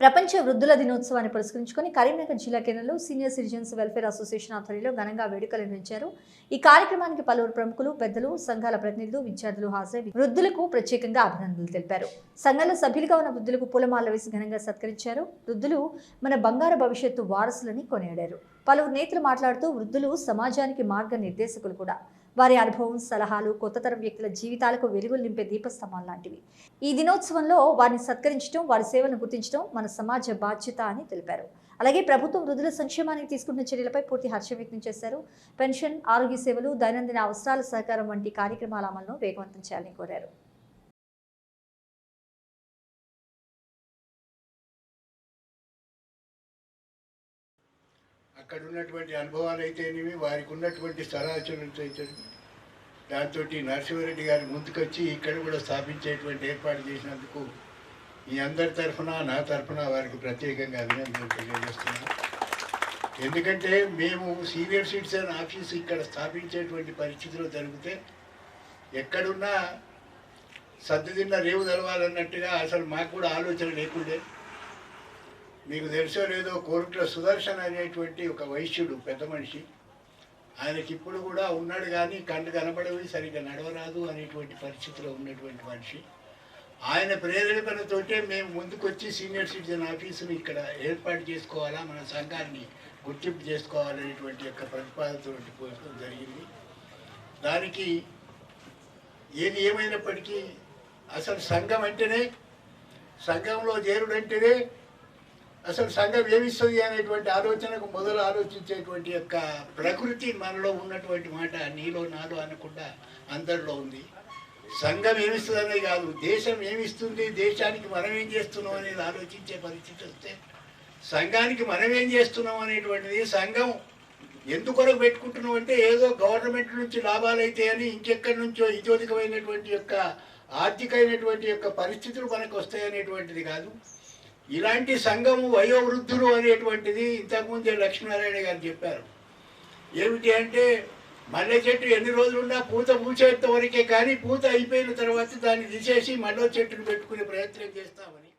ప్రపంచ వృద్ధుల దినోత్సవాన్ని పురస్కరించుకొని కరీంనగర్ జిల్లా కేంద్రంలో సీనియర్ సిటిజన్స్ వెల్ఫేర్ అసోసియేషన్ ఆధ్వర్యంలో ఘనంగా వేడుకలు నిర్వహించారు. ఈ కార్యక్రమానికి పలువురు ప్రముఖులు పెద్దలు సంఘాల ప్రతినిధులు విద్యార్థులు హాజరై వృద్ధులకు ప్రత్యేకంగా అభినందనలు తెలిపారు. సంఘంలో సభ్యులుగా ఉన్న వృద్ధులకు పూలమాల వేసి ఘనంగా సత్కరించారు. వృద్ధులు మన బంగారు భవిష్యత్తు వారసులని కొనియాడారు. పలువురు నేతలు మాట్లాడుతూ వృద్ధులు సమాజానికి మార్గ నిర్దేశకులు కూడా. వారి అనుభవం సలహాలు కొత్త తరం వ్యక్తుల జీవితాలకు వెలుగులు నింపే దీపస్తంభం లాంటివి. ఈ దినోత్సవంలో వారిని సత్కరించడం వారి సేవలను గుర్తించడం మన సమాజ బాధ్యత అని తెలిపారు. అలాగే ప్రభుత్వం వృద్ధుల సంక్షేమానికి తీసుకుంటున్న చర్యలపై పూర్తి హర్షం వ్యక్తం చేశారు. పెన్షన్ ఆరోగ్య సేవలు దైనందిన అవసరాల సహకారం వంటి కార్యక్రమాల అమలును వేగవంతం చేయాలని కోరారు. అక్కడ ఉన్నటువంటి అనుభవాలు అయితేనేమి వారికి ఉన్నటువంటి స్థలాచరణలు అయితే దాంతో నరసింహారెడ్డి గారు ముందుకొచ్చి ఇక్కడ కూడా స్థాపించేటువంటి ఏర్పాటు చేసినందుకు మీ అందరి తరఫున నా తరఫున వారికి ప్రత్యేకంగా అభినందనలు తెలియజేస్తున్నాను. ఎందుకంటే మేము సీనియర్ సిటిజన్ ఆఫీస్ ఇక్కడ స్థాపించేటువంటి పరిస్థితిలో జరిగితే ఎక్కడున్నా సర్దుదిన్న రేవు తెలవాలన్నట్టుగా అసలు మాకు కూడా ఆలోచన లేకుండే. మీకు తెలుసో లేదో కోరుట్ల సుదర్శన్ అనేటువంటి ఒక వైశ్యుడు పెద్ద మనిషి. ఆయనకి ఇప్పుడు కూడా ఉన్నాడు కానీ కళ్ళు కనబడవి సరిగ్గా నడవరాదు అనేటువంటి పరిస్థితిలో ఉన్నటువంటి మనిషి. ఆయన ప్రేరేపణతోటే మేము ముందుకొచ్చి సీనియర్ సిటిజన్ ఆఫీసును ఇక్కడ ఏర్పాటు చేసుకోవాలా మన సంఘాన్ని గుర్తింపు చేసుకోవాలనేటువంటి యొక్క ప్రతిపాదనతో పోవడం జరిగింది. దానికి ఏది ఏమైనప్పటికీ అసలు సంఘం అంటేనే సంఘంలో చేరుడంటేనే అసలు సంఘం ఏమిస్తుంది అనేటువంటి ఆలోచనకు మొదలు ఆలోచించేటువంటి యొక్క ప్రకృతి మనలో ఉన్నటువంటి మాట నీలో నాలో అనకుండా అందరిలో ఉంది. సంఘం ఏమిస్తుంది అనేది కాదు దేశం ఏమిస్తుంది దేశానికి మనం ఏం చేస్తున్నాం అనేది ఆలోచించే పరిస్థితి వస్తే సంఘానికి మనం ఏం చేస్తున్నాం అనేటువంటిది సంఘం ఎందుకొరకు పెట్టుకుంటున్నాం అంటే ఏదో గవర్నమెంట్ నుంచి లాభాలు అయితే అని ఇంకెక్కడి నుంచో ఇతోధికమైనటువంటి యొక్క ఆర్థికమైనటువంటి యొక్క పరిస్థితులు మనకు వస్తాయనేటువంటిది కాదు. ఇలాంటి సంఘము వయోవృద్ధులు అనేటువంటిది ఇంతకుముందే లక్ష్మీనారాయణ గారు చెప్పారు. ఏమిటి అంటే మల్లె చెట్టు ఎన్ని రోజులున్నా పూత పూసేంత వరకే కానీ పూత అయిపోయిన తర్వాత దాన్ని తీసేసి మళ్ళీ చెట్టును పెట్టుకునే ప్రయత్నం చేస్తామని